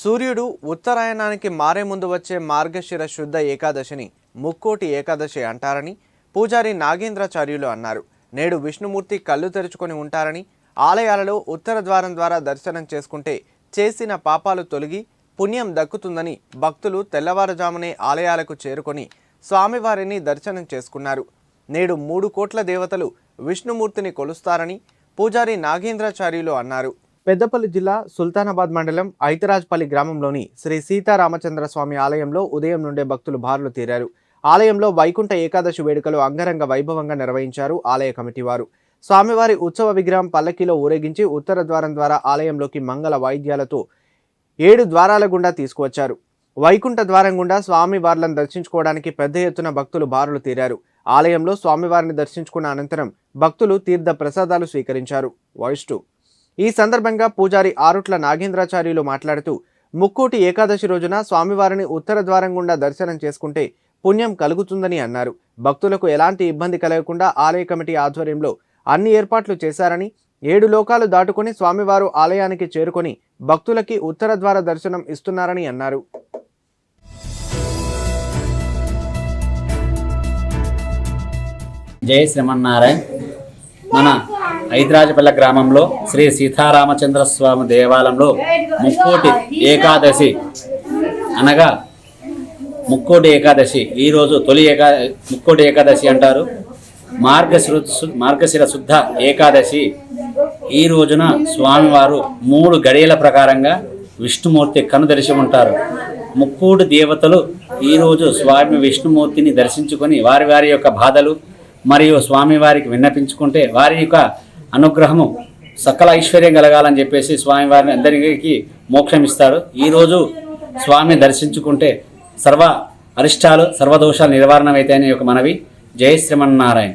సూర్యుడు ఉత్తరాయణానికి మారే ముందు వచ్చే మార్గశిర శుద్ధ ఏకాదశిని ముక్కోటి ఏకాదశి అంటారని పూజారి నాగేంద్రాచార్యులు అన్నారు. నేడు విష్ణుమూర్తి కళ్ళు తెరుచుకొని ఉంటారని ఆలయాలలో ఉత్తర ద్వారం ద్వారా దర్శనం చేసుకుంటే చేసిన పాపాలు తొలగి పుణ్యం దక్కుతుందని భక్తులు తెల్లవారుజామునే ఆలయాలకు చేరుకొని స్వామివారిని దర్శనం చేసుకున్నారు. నేడు మూడు కోట్ల దేవతలు విష్ణుమూర్తిని కొలుస్తారని పూజారి నాగేంద్రాచార్యులు అన్నారు. పెద్దపల్లి జిల్లా సుల్తానాబాద్ మండలం ఐతరాజ్పల్లి గ్రామంలోని శ్రీ సీతారామచంద్ర స్వామి ఆలయంలో ఉదయం నుండే భక్తులు బారులు తీరారు. ఆలయంలో వైకుంఠ ఏకాదశి వేడుకలు అంగరంగ వైభవంగా నిర్వహించారు ఆలయ కమిటీ వారు. స్వామివారి ఉత్సవ విగ్రహం పల్లకిలో ఊరేగించి ఉత్తర ద్వారం ద్వారా ఆలయంలోకి మంగళ వాయిద్యాలతో ఏడు ద్వారాల గుండా తీసుకువచ్చారు. వైకుంఠ ద్వారం గుండా స్వామివార్లను దర్శించుకోవడానికి పెద్ద ఎత్తున భక్తులు బారులు తీరారు. ఆలయంలో స్వామివారిని దర్శించుకున్న అనంతరం భక్తులు తీర్థ ప్రసాదాలు స్వీకరించారు. వాయిస్ టూ ఈ సందర్భంగా పూజారి ఆరుట్ల నాగేంద్రాచార్యులు మాట్లాడుతూ ముక్కోటి ఏకాదశి రోజున స్వామివారిని ఉత్తర ద్వారం గుండా దర్శనం చేసుకుంటే పుణ్యం కలుగుతుందని అన్నారు. భక్తులకు ఎలాంటి ఇబ్బంది కలగకుండా ఆలయ కమిటీ ఆధ్వర్యంలో అన్ని ఏర్పాట్లు చేశారని ఏడు లోకాలు దాటుకొని స్వామివారు ఆలయానికి చేరుకొని భక్తులకి ఉత్తర ద్వార దర్శనం ఇస్తున్నారని అన్నారు. జయ శ్రీమన్నారాయణ. మన ఐద్రాజపల్లె గ్రామంలో శ్రీ సీతారామచంద్ర స్వామి దేవాలయంలో ముక్కోటి ఏకాదశి అనగా ముక్కోటి ఏకాదశి. ఈరోజు తొలి ఏకా ముక్కోటి ఏకాదశి అంటారు. మార్గశిర మార్గశిర శుద్ధ ఏకాదశి. ఈ రోజున స్వామివారు మూడు గడియల ప్రకారంగా విష్ణుమూర్తి కను దర్శి ఉంటారు. ముక్కోటి దేవతలు ఈరోజు స్వామి విష్ణుమూర్తిని దర్శించుకొని వారి వారి యొక్క బాధలు మరియు స్వామివారికి విన్నపించుకుంటే వారి యొక్క అనుగ్రహము సకల ఐశ్వర్యం కలగాలని చెప్పేసి స్వామివారిని అందరికీ మోక్షం ఇస్తాడు. ఈరోజు స్వామిని దర్శించుకుంటే సర్వ అరిష్టాలు సర్వదోషాలు నివారణమైతాయని ఒక మనవి. జయ శ్రీమన్నారాయణ.